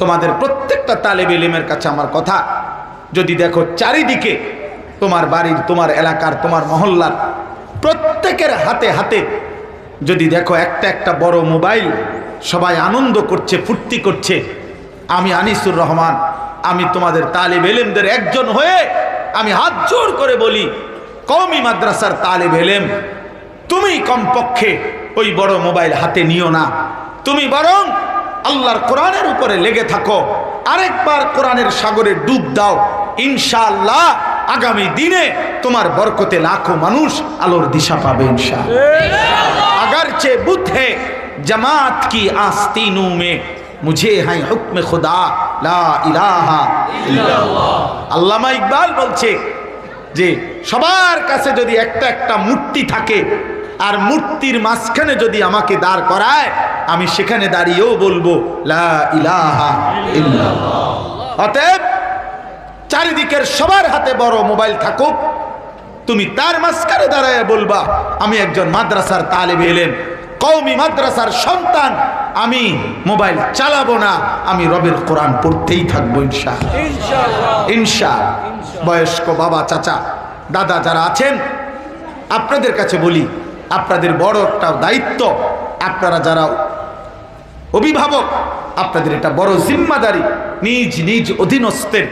তোমাদের প্রত্যেকটা তালেব ইলিমের কাছে আমার কথা। যদি দেখো চারিদিকে তোমার বাড়ির, তোমার এলাকার, তোমার মহল্লার প্রত্যেকের হাতে হাতে যদি দেখো একটা একটা বড় মোবাইল সবাই আনন্দ করছে, ফুর্তি করছে, আমি আনিসুর রহমান, আমি তোমাদের তালেব এলেমদের একজন হয়ে আমি হাত জোর করে বলি, কওমি মাদ্রাসার তালেব এলেম তুমি কমপক্ষে ওই বড় মোবাইল হাতে নিও না। তুমি বরং আল্লাহর কোরআনের উপরে লেগে থাকো। আরেকবার কোরআনের সাগরে ডুব দাও। ইনশাল্লাহ আগামী দিনে তোমার বরকতে লাখো মানুষ আলোর দিশা পাবে ইনশা আগার চেয়ে বুথে জামাত কি আস্তিনু মে? মুঝে হাই হুকমে খুদা, লা ইলাহা আল্লামা ইকবাল বলছে যে, সবার কাছে যদি একটা একটা মূর্তি থাকে, আর মূর্তির মাঝখানে যদি আমাকে দাঁড় করায় আমি সেখানে দাঁড়িয়েও বলব অতএব চারিদিকের সবার হাতে বড় মোবাইল থাকুক। তুমি তার মাঝখানে দাঁড়ায় বলবা আমি একজন মাদ্রাসার তালেব এলেন কৌমি মাদ্রাসার সন্তান আমি মোবাইল চালাবো না আমি রবের কোরআন পড়তেই থাকব ইনশা ইনশা বয়স্ক বাবা চাচা দাদা যারা আছেন আপনাদের কাছে বলি আপনাদের বড় একটা দায়িত্ব আপনারা যারা অভিভাবক, আপনাদের এটা বড় জিম্মাদারি। নিজ নিজ অধীনস্থের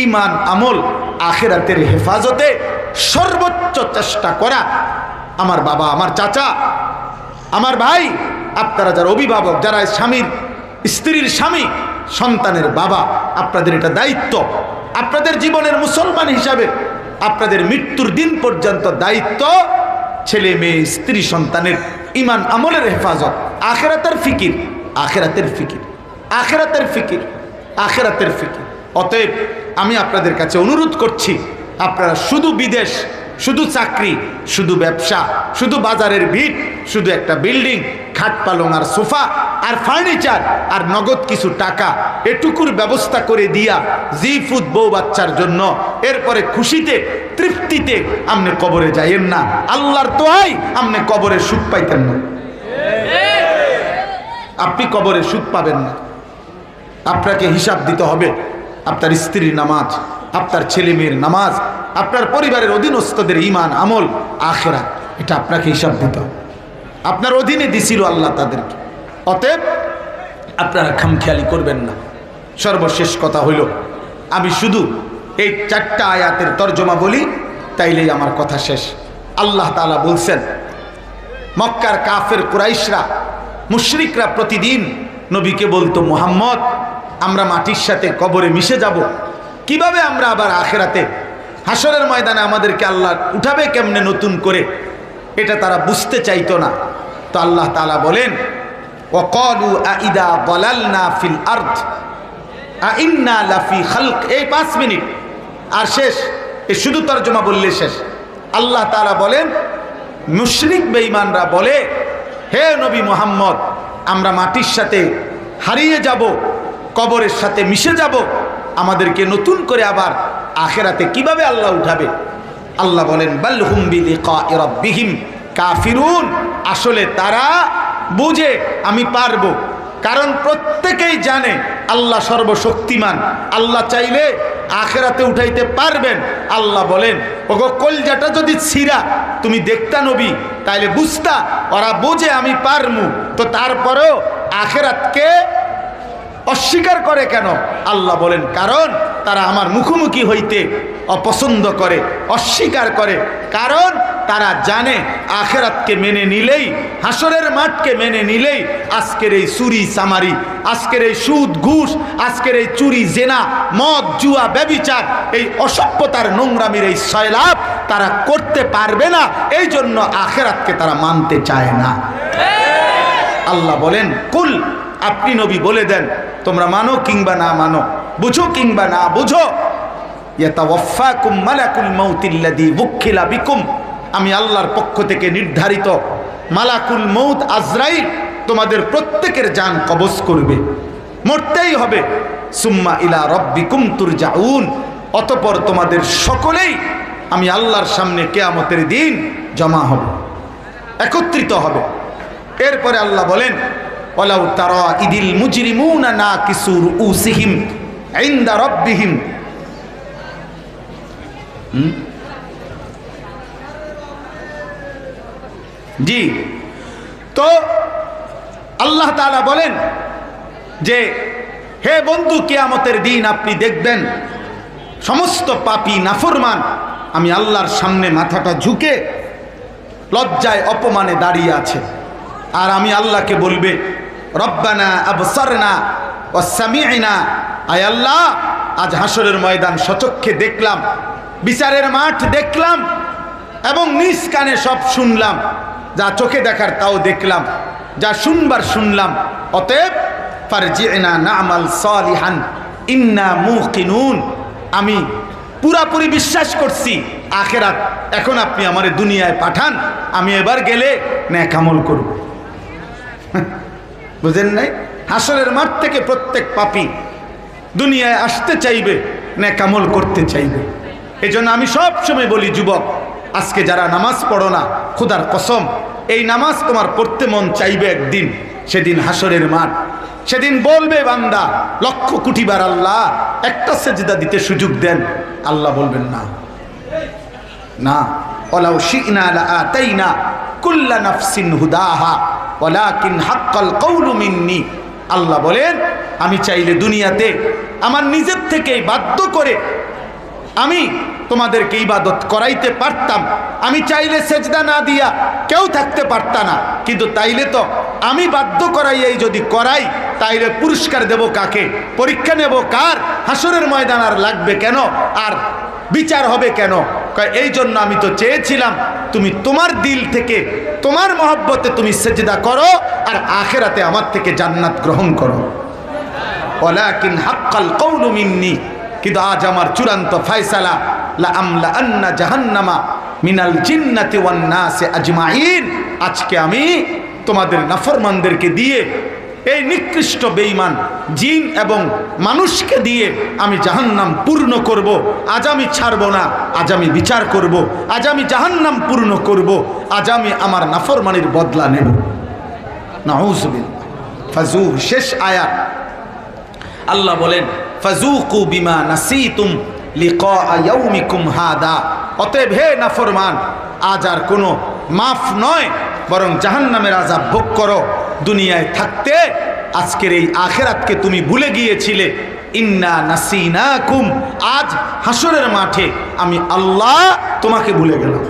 ইমান আমল, আখেরাতের হেফাজতে সর্বোচ্চ চেষ্টা করা। আমার বাবা, আমার চাচা, আমার ভাই, আপনারা যারা অভিভাবক, যারা স্বামীর, স্ত্রীর স্বামী, সন্তানের বাবা, আপনাদের এটা দায়িত্ব। আপনাদের জীবনের মুসলমান হিসাবে আপনাদের মৃত্যুর দিন পর্যন্ত দায়িত্ব ছেলে, মেয়ে, স্ত্রী, সন্তানের ইমান আমলের হেফাজত, আখেরাতের ফিকির। আখেরাতের ফিকির। আখেরাতের ফিকির আখেরাতের ফিকির। অতএব আমি আপনাদের কাছে অনুরোধ করছি, আপনারা শুধু বিদেশ, শুধু চাকরি, শুধু ব্যবসা, শুধু বাজারের ভিড়, শুধু একটা বিল্ডিং, খাট পালং আর সোফা, আর ফার্নিচার, আর নগদ কিছু টাকা, এটুকুর ব্যবস্থা করে দিয়া জি ফুড বউ বাচ্চার জন্য এরপরে খুশিতে, তৃপ্তিতে আপনি কবরে যাইয়েন না। আল্লাহর তোয়াই আপনি কবরে সুখ পাইতেন না। আপনি কবরে সুখ পাবেন না। আপনাকে হিসাব দিতে হবে। আপনার স্ত্রীর নামাজ, আপনার ছেলে মেয়ের নামাজ, আপনার পরিবারের অধীনস্থদের ইমান আমল আখেরা এটা আপনাকে হিসাব দিতে হবে। আপনার অধীনে দিছিল আল্লাহ তাদেরকে। অতএব আপনারা খামখেয়ালি করবেন না। সর্বশেষ কথা হইল, আমি শুধু এই চারটা আয়াতের তর্জমা বলি, তাইলেই আমার কথা শেষ। আল্লাহ তালা বলছেন, মক্কার কাফের কুরাইশরা মুশরিকরা প্রতিদিন নবীকে বলতো, মোহাম্মদ, আমরা মাটির সাথে কবরে মিশে যাব। কীভাবে আমরা আবার আখেরাতে? হাসরের ময়দানে আমাদেরকে আল্লাহ উঠাবে কেমনে নতুন করে? এটা তারা বুঝতে চাইতো না। তো আল্লাহ তালা বলেন ওকলু আইদা বলালনা ফিল আর্থ আইন্না লাফি খালক। এই পাঁচ মিনিট। আর শেষ, এ শুধু তর্জমা বললে শেষ। আল্লাহ তালা বলেন, মুশরিক বেঈমানরা বলে হে নবী মোহাম্মদ, আমরা মাটির সাথে হারিয়ে যাব, কবরের সাথে মিশে যাব, আমাদেরকে নতুন করে আবার আখেরাতে কীভাবে আল্লাহ উঠাবে? আল্লাহ বলেন বাল্হুম বিহিম কাফিরুন। আসলে তারা বুঝে, আমি পারব। কারণ প্রত্যেকেই জানে, আল্লাহ সর্বশক্তিমান। আল্লাহ চাইলে আখেরাতে উঠাইতে পারবেন। আল্লাহ বলেন, ওগো কলজাটা যদি ছিঁড়া, তুমি দেখতা নবী তাইলে বুঝতা, ওরা বোঝে আমি পারমু। তো তারপরেও আখেরাতকে অস্বীকার করে কেন? আল্লাহ বলেন, কারণ তারা আমার মুখোমুখি হইতে অপছন্দ করে, অস্বীকার করে। কারণ তারা জানে, আখেরাতকে মেনে নিলেই, হাসরের মাঠকে মেনে নিলেই আজকের এই চুরি চামারি, আজকের এই সুদ, ঘুষ, আজকের এই চুরি, জেনা, মদ, জুয়া, ব্যবিচার, এই অসভ্যতার নোংরামির এই সয়লাভ তারা করতে পারবে না। এই জন্য আখেরাতকে তারা মানতে চায় না। আল্লাহ বলেন, কুল, আপনি নবী বলে দেন, তোমরা মানো কিংবা না মানো। বুঝো কিংবা না বুঝো আমি আল্লাহর পক্ষ থেকে নির্ধারিত মালাকুল মৌত আজরাইল তোমাদের প্রত্যেকের যান কবজ করবে। মরতেই হবে। সুম্মা ইলা রব্বিকুম তুরজাউন। অতপর তোমাদের সকলেই আমি আল্লাহর সামনে কেয়ামতের দিন জমা হবে। একত্রিত হবে। এরপরে আল্লাহ বলেন ওলাউ তারা ইদিল মুজরিমুনা না কিসুর উসিহিম ইনদা রব্বিহিম হুম? জি। তো আল্লাহ তালা বলেন যে, হে বন্ধু, কিয়ামতের দিন আপনি দেখবেন সমস্ত পাপী নাফরমান, আমি আল্লাহর সামনে মাথাটা ঝুঁকে লজ্জায় অপমানে দাঁড়িয়ে আছে। আর আমি আল্লাহকে বলবে, রব্বানা আবসারনা ও সামিআনা আয় আল্লাহ, আজ হাসরের ময়দান সচক্ষে দেখলাম, বিচারের মাঠ দেখলাম, এবং নিজ কানে সব শুনলাম, যা চোখে দেখার তাও দেখলাম, যা শুনবার শুনলাম, অতএব ফারজিনা নামাল সালিহান, ইন্না মুকিনুন আমি পুরাপুরি বিশ্বাস করছি, আখেরাত এখন আপনি আমার দুনিয়ায় পাঠান, আমি এবার গেলে ন্যাকামল করব। বুঝেন নাই? হাসরের মাঠ থেকে প্রত্যেক পাপি দুনিয়ায় আসতে চাইবে, ন্যাকামল করতে চাইবে। এই জন্য আমি সব সময় বলি, যুবক, আজকে যারা নামাজ পড়ো না, খুদার কসম, এই নামাজ তোমার পড়তে মন চাইবে একদিন, সেদিন হাসরের মাঠ। সেদিন বলবে বান্দা, লক্ষ কোটিবার আল্লাহ একটা সেজদা দিতে সুযোগ দেন। আল্লাহ বলবেন, না। না। ওলাউ লা আতাইনা কুল্লা নাফসিন হুদাহা, ওয়ালাকিন হাক্কাল কওলু মিন্নি। আল্লাহ বলেন, আমি চাইলে দুনিয়াতে আমার নিজের থেকেই বাধ্য করে আমি তোমাদেরকে ইবাদত করাইতে পারতাম। আমি চাইলে সেজদা না দিয়া কেউ থাকতে পারতা না। কিন্তু তাইলে তো আমি বাধ্য করাইয়াই যদি করাই, তাইলে পুরস্কার দেব কাকে? পরীক্ষা নেব কার? হাসরের ময়দান আর লাগবে কেন? আর বিচার হবে কেন? এই জন্য আমি তো চেয়েছিলাম তুমি তোমার দিল থেকে, তোমার মহব্বতে তুমি সেজদা করো আর আখেরাতে আমার থেকে জান্নাত গ্রহণ করো। ওলাকিন হাক্কাল কৌলু মিন্নি, কিন্তু আজ আমার চূড়ান্ত ফয়সালা, লা আমলা আন্না জাহান্নামা মিনাল জিন্নাতি ওয়ান নাসি আজমাইন। আজকে আমি তোমাদের নাফরমানদেরকে দিয়ে এই নিকৃষ্ট বেঈমান জিন এবং মানুষকে দিয়ে আমি জাহান্নাম পূর্ণ করব। আজ আমি ছাড়ব না, আজ আমি বিচার করব। আজ আমি জাহান্নাম পূর্ণ করব। আজ আমি আমার নাফরমানির বদলা নেব। নাউজবিল ফাজু শেষ আয়াত। আল্লাহ বলেন ফাজুকু বিমা নাসিতুম লিকা ইয়াউমিকুম হাদা। অতএব হে নাফরমান, আজ আর কোনো মাফ নয়, বরং জাহান্নামের আজাব ভোগ করো। দুনিয়ায় থাকতে আজকের এই আখেরাতকে তুমি ভুলে গিয়েছিলে। ইন্না নাসিনাকুম, আজ হাসরের মাঠে আমি আল্লাহ তোমাকে ভুলে গেলাম।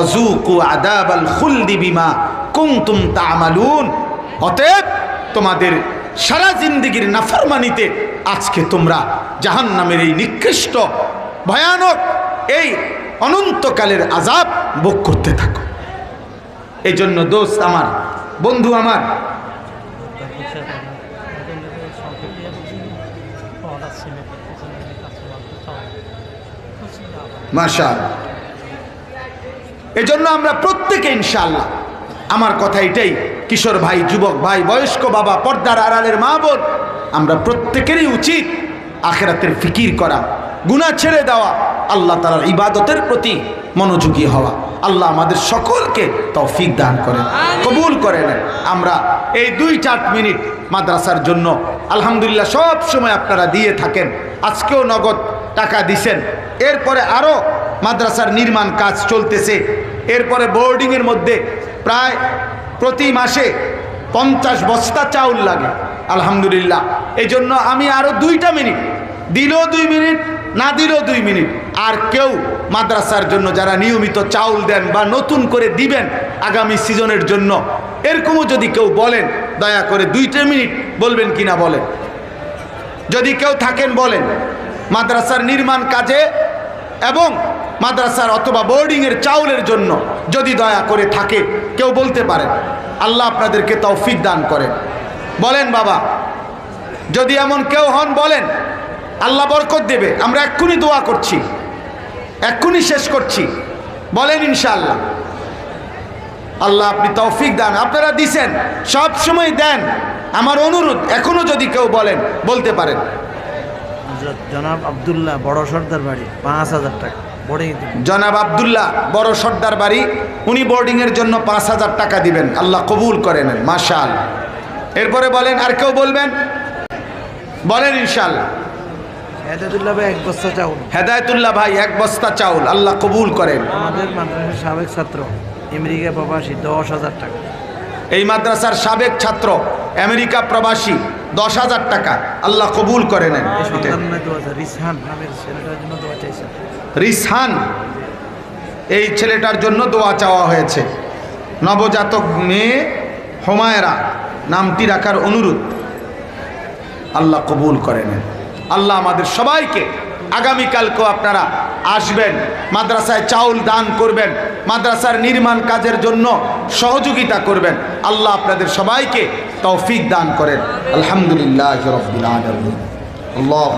অজুকু আদাবাল খুলদি বিমা কুমতুম তামালুন। অতএব তোমাদের সারা জিন্দিগির নাফরমানিতে আজকে তোমরা জাহান্নামের এই নিকৃষ্ট, ভয়ানক, এই অনন্তকালের আজাব ভোগ করতে থাকো। এই জন্য দোস্ত আমার, বন্ধু আমার মাশা এজন্য আমরা প্রত্যেকে ইনশাআল্লাহ আমার কথা এটাই কিশোর ভাই যুবক ভাই বয়স্ক বাবা পর্দার আড়ালের মা বোন আমরা প্রত্যেকেরই উচিত আখেরাতের ফিকির করা গুনাহ ছেড়ে দেওয়া আল্লাহ তালার ইবাদতের প্রতি মনোযোগী হওয়া। আল্লাহ আমাদের সকলকে তৌফিক দান করেন কবুল করে নেন। আমরা এই দুই চার মিনিট মাদ্রাসার জন্য আলহামদুলিল্লাহ সব সময় আপনারা দিয়ে থাকেন আজকেও নগদ টাকা দিছেন। এরপরে আরও মাদ্রাসার নির্মাণ কাজ চলতেছে এরপরে বোর্ডিংয়ের মধ্যে প্রায় প্রতি মাসে পঞ্চাশ বস্তা চাউল লাগে, আলহামদুলিল্লাহ। এই জন্য আমি আরও দুইটা মিনিট, দিলেও দুই মিনিট, না দিলেও দুই মিনিট। আর কেউ মাদ্রাসার জন্য যারা নিয়মিত চাউল দেন বা নতুন করে দিবেন আগামী সিজনের জন্য, এরকমও যদি কেউ বলেন, দয়া করে দুইটা মিনিট বলবেন কিনা বলেন। যদি কেউ থাকেন বলেন, মাদ্রাসার নির্মাণ কাজে এবং মাদ্রাসার অথবা বোর্ডিংয়ের চাউলের জন্য যদি দয়া করে থাকে, কেউ বলতে পারেন আল্লাহ আপনাদেরকে তৌফিক দান করেন। বলেন বাবা, যদি এমন কেউ হন, বলেন, আল্লাহ বরকত দেবে। আমরা এক্ষুনি দোয়া করছি, এক্ষুনি শেষ করছি। বলেন ইনশাআল্লাহ। আল্লাহ আপনি তৌফিক দান। আপনারা দিছেন, সব সময় দেন। আমার অনুরোধ, এখনও যদি কেউ বলেন, বলতে পারেন। জনাব আবদুল্লাহ বড় সর্দার বাড়ি, পাঁচ হাজার টাকা। জনাব আবদুল্লাহ বড় সর্দার বাড়ি উনি বোর্ডিংয়ের জন্য পাঁচ হাজার টাকা দিবেন। আল্লাহ কবুল করে নেন মাশাল। এরপরে বলেন আর কেউ বলবেন? বলেন ইনশাল্লাহ হেদায়তুল্লাহ ভাই এক বস্তা চাউল। হেদায়তুল্লাহ ভাই এক বস্তা চাউল আল্লাহ কবুল করেন। আমাদের মাদ্রাসার সাবেক ছাত্র আমেরিকা প্রবাসী দশ হাজার টাকা। এই মাদ্রাসার সাবেক ছাত্র আমেরিকা প্রবাসী দশ হাজার টাকা আল্লাহ কবুল করে নেন। রিসহান নামের ছেলেটার জন্য দোয়া রিসহান এই ছেলেটার জন্য দোয়া চাওয়া হয়েছে। নবজাতক মেয়ে হোমায়রা নামটি রাখার অনুরোধ। আল্লাহ কবুল করেন আল্লাহ আমাদের সবাইকে আগামীকালকেও আপনারা আসবেন, মাদ্রাসায় চাউল দান করবেন, মাদ্রাসার নির্মাণ কাজের জন্য সহযোগিতা করবেন। আল্লাহ আপনাদের সবাইকে তৌফিক দান করেন। আলহামদুলিল্লাহ আল্লাহ